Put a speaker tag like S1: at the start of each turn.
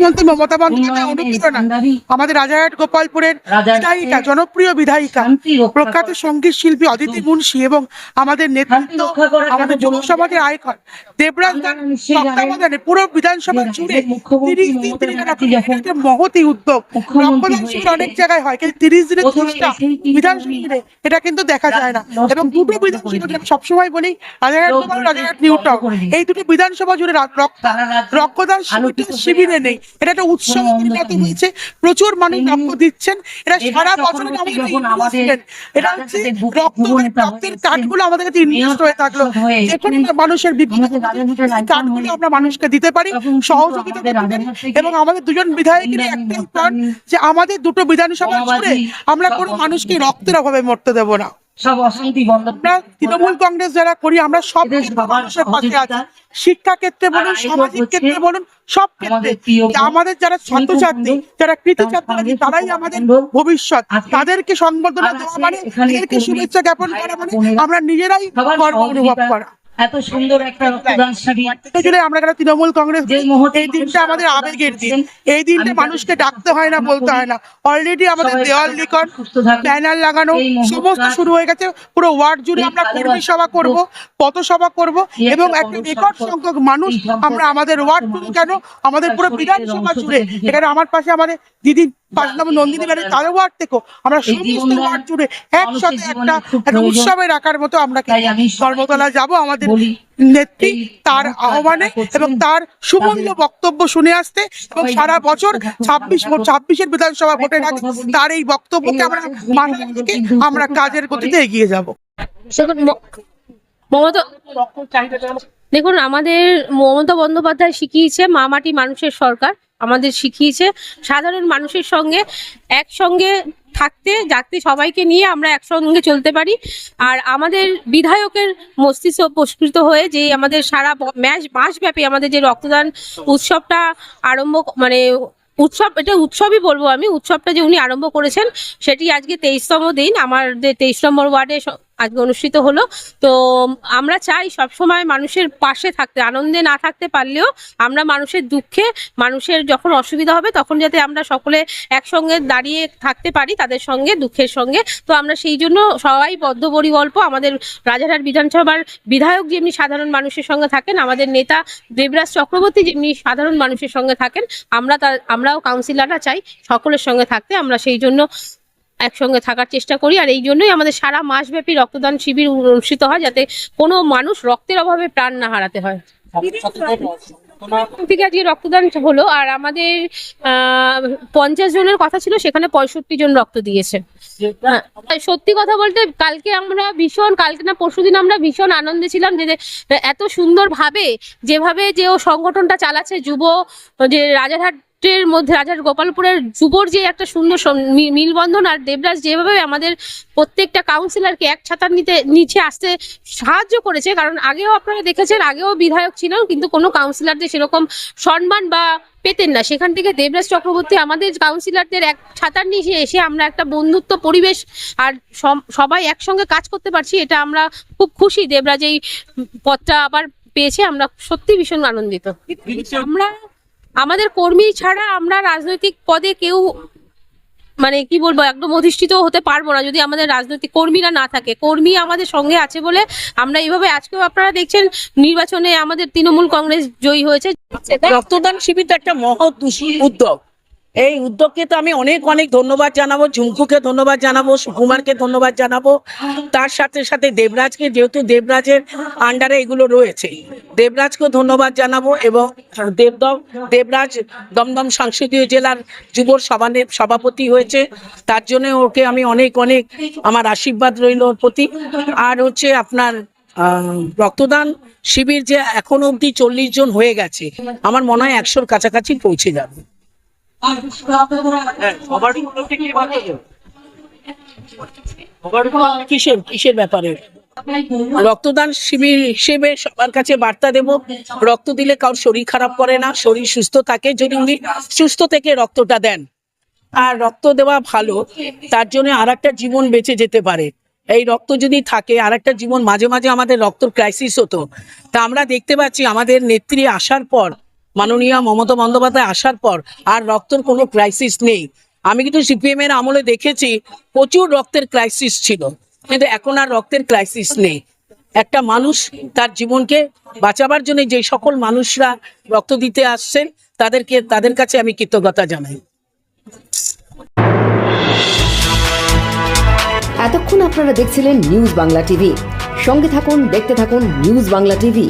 S1: মুখ্যমন্ত্রী মমতা বন্দ্যোপাধ্যায় অনুপ্রেরণা আমাদের রাজারহাট গোপালপুরের বিধায়িকা জনপ্রিয় বিধায়িকা প্রখ্যাত সংগীত শিল্পী অদিতি মুন্সি এবং আমাদের নেতৃত্ব আমাদের যুব সমাজের আইকন দেবরাজ তত্ত্বাবধানে পুরো বিধানসভা জুড়ে তিরিশ দিন তিনি একটা মহতি উদ্যোগ। রক্তদান শিবির অনেক জায়গায় হয় কিন্তু তিরিশ দিনের চেষ্টা বিধানসভা এটা কিন্তু দেখা যায় না। এবং দুটো বিধানসভা সবসময় বলি রাজারহাট গোপাল রাজারহাট নিউ টাউন এই দুটো বিধানসভা জুড়ে রক্তদান শিবিরে নেই। এটা একটা উৎসব পরিণত হয়েছে। প্রচুর মানুষ রক্ত দিচ্ছেন। এটা সারা বছর আমাদের এটা হচ্ছে রক্ত রক্তের কার্ডগুলো আমাদের কাছে ইনভেস্ট হয়ে থাকল। যে কোনো মানুষের বিপদে কার্ডগুলো আমরা মানুষকে দিতে পারি সহযোগিতা এবং আমাদের দুজন বিধায়কের একটাই যে আমাদের দুটো বিধানসভা জুড়ে আমরা কোনো মানুষকে রক্তের অভাবে মরতে দেবো না।
S2: সব অশান্তি বন্ধ
S1: তৃণমূল কংগ্রেস যারা করি আমরা সব মানুষের পাশে আছি। শিক্ষা ক্ষেত্রে বলুন সামাজিক ক্ষেত্রে বলুন সব ক্ষেত্রে। আমাদের যারা ছাত্রছাত্রী যারা কৃতি তারাই আমাদের ভবিষ্যৎ। তাদেরকে সংবর্ধনা দেওয়া মানে তাদেরকে শুভেচ্ছা জ্ঞাপন করা মানে আমরা নিজেরাই গর্ব অনুভব করা।
S2: এত সুন্দর একটা রক্তদান শিবির।
S1: জুড়ে আমরা যারা তৃণমূল কংগ্রেস
S2: যে মুহূর্তে
S1: এই দিনটা আমাদের আবেগের দিন। এই দিনটা মানুষকে ডাকতে হয় না বলতে হয় না। অলরেডি আমাদের দেওয়াল লিখন ব্যানার লাগানো সমস্ত শুরু হয়ে গেছে। পুরো ওয়ার্ড জুড়ে আমরা কর্মী সভা করব পথসভা করব এবং একটা রেকর্ড সংখ্যক মানুষ আমরা আমাদের ওয়ার্ড কেন? আমাদের পুরো বিধানসভা জুড়ে। এখানে আমার পাশে আমাদের দিদি পাঁচ নম্বর নন্দিনী ওয়ার্ড আমরা সমস্ত ওয়ার্ড জুড়ে একসাথে একটা একটা উৎসবের রাখার মতো আমরা
S2: তাই
S1: ধর্মতলা যাব। আমাদের নেত্রী তার আহ্বানে এবং তার সুমূল্য বক্তব্য শুনে আসতে এবং সারা বছর ছাব্বিশ ছাব্বিশের বিধানসভা ভোটের আগে তার এই বক্তব্যকে আমরা মাথায় রেখে আমরা কাজের গতিতে এগিয়ে যাব।
S3: দেখুন মমতা দেখুন আমাদের মমতা বন্দ্যোপাধ্যায় শিখিয়েছে মা মাটি মানুষের সরকার। আমাদের শিখিয়েছে। সাধারণ মানুষের সঙ্গে একসঙ্গে থাকতে, যাতে সবাইকে নিয়ে আমরা একসঙ্গে চলতে পারি। আর আমাদের বিধায়কের মস্তিষ্ক পুরস্কৃত হয়ে যে আমাদের সারা ম্যাচ মাসব্যাপী আমাদের যে রক্তদান উৎসবটা আরম্ভ মানে উৎসব, এটা উৎসবই বলব আমি, উৎসবটা যে উনি আরম্ভ করেছেন, সেটি আজকে তেইশতম দিন। আমার যে তেইশ নম্বর ওয়ার্ডে আজকে অনুষ্ঠিত হলো। তো আমরা চাই সবসময় মানুষের পাশে থাকতে, আনন্দে না থাকতে পারলেও আমরা মানুষের দুঃখে, মানুষের যখন অসুবিধা হবে তখন যাতে আমরা সকলে একসঙ্গে দাঁড়িয়ে থাকতে পারি তাদের সঙ্গে, দুঃখের সঙ্গে। তো আমরা সেই জন্য সবাই বদ্ধপরিকল্প আমাদের রাজারহাট বিধানসভার বিধায়ক যেমনি সাধারণ মানুষের সঙ্গে থাকেন, আমাদের নেতা দেবরাজ চক্রবর্তী যেমনি সাধারণ মানুষের সঙ্গে থাকেন, আমরা তার, আমরাও কাউন্সিলররা চাই সকলের সঙ্গে থাকতে। আমরা সেই জন্য একসঙ্গে থাকার চেষ্টা করি আর এই জন্যই আমাদের সারা মাসব্যাপী রক্তদান শিবির অনুষ্ঠিত হয় যাতে কোনো মানুষ রক্তের অভাবে প্রাণ না হারাতে হয়। থেকে আজকে রক্তদান হলো আর আমাদের পঞ্চাশ জনের কথা ছিল সেখানে পঁয়ষট্টি জন রক্ত দিয়েছে। হ্যাঁ, সত্যি কথা বলতে কালকে আমরা ভীষণ কালকে না পরশুদিন আমরা ভীষণ আনন্দে ছিলাম যে এত সুন্দর ভাবে যেভাবে যে ও সংগঠনটা চালাচ্ছে যুব যে রাজারহাটের মধ্যে রাজার গোপালপুরের যুবর যে একটা সুন্দর মিলবন্ধন আর দেবরাজ যেভাবে আমাদের প্রত্যেকটা কাউন্সিলরকে এক ছাতার নিতে, নিচে আসতে সাহায্য করেছে, কারণ আগেও আপনারা দেখেছেন, আগেও বিধায়ক ছিলেন, কিন্তু কোনো কাউন্সিলরদের সেরকম সম্মান বা পেতেন না। সেখান থেকে দেবরাজ চক্রবর্তী আমাদের কাউন্সিলরদের এক ছাতার নিচে এসে আমরা একটা বন্ধুত্ব পরিবেশ আর সবাই একসঙ্গে কাজ করতে পারছি, এটা আমরা খুব খুশি। দেবরাজ এই পথটা আবার পেয়েছে, আমরা সত্যি ভীষণ আনন্দিত। আমরা আমাদের কর্মী ছাড়া আমরা রাজনৈতিক পদে কেউ মানে কি বলব, একদম অধিষ্ঠিত হতে পারব না যদি আমাদের রাজনৈতিক কর্মীরা না থাকে। কর্মী আমাদের সঙ্গে আছে বলে আমরা এইভাবে আজকেও আপনারা দেখছেন নির্বাচনে আমাদের তৃণমূল কংগ্রেস জয়ী হয়েছে।
S4: রক্তদান শিবির একটা মহৎ উদ্যোগ। এই উদ্যোগকে তো আমি অনেক অনেক ধন্যবাদ জানাব, ঝুমকুকে ধন্যবাদ জানাব, সুকুমারকে ধন্যবাদ জানাব। তার সাথে সাথে দেবরাজকে, যেহেতু দেবরাজের আন্ডারে এগুলো রয়েছে দেবরাজকে ধন্যবাদ জানাব এবং দেবদম, দেবরাজ দমদম সংসদীয় জেলার যুব সভানে সভাপতি হয়েছে। তার জন্য ওকে আমি অনেক অনেক আমার আশীর্বাদ রইল ওর প্রতি। আর হচ্ছে আপনার রক্তদান শিবির যে এখনও অবধি চল্লিশ জন হয়ে গেছে, আমার মনে হয় একশোর কাছাকাছি পৌঁছে যাবে। রক্তদান শিবির হিসেবে সবার কাছে বার্তা দেব। রক্ত দিলে কারোর শরীর খারাপ করে না, শরীর সুস্থ থাকে যদি উনি সুস্থ থেকে রক্তটা দেন। আর রক্ত দেওয়া ভালো, তার জন্য আর একটা জীবন বেঁচে যেতে পারে। এই রক্ত যদি থাকে আর একটা জীবন মাঝে মাঝে আমাদের রক্ত ক্রাইসিস হতো। তা আমরা দেখতে পাচ্ছি আমাদের নেত্রী আসার পর মাননীয় মমতা বন্দ্যোপাধ্যায় আসার পর আর রক্তের কোনো ক্রাইসিস নেই। আমি কিন্তু সিপিএম এর আমলে দেখেছি, প্রচুর রক্তের ক্রাইসিস ছিল। কিন্তু এখন আর রক্তের ক্রাইসিস নেই। একটা মানুষ তার জীবনকে বাঁচাবার জন্য যে সকল মানুষরা রক্ত দিতে আসছেন, তাদেরকে, তাদের কাছে আমি কৃতজ্ঞতা জানাই।
S5: এতক্ষণ আপনারা দেখছিলেন নিউজ বাংলা টিভি সঙ্গে থাকুন, দেখতে থাকুন নিউজ বাংলা টিভি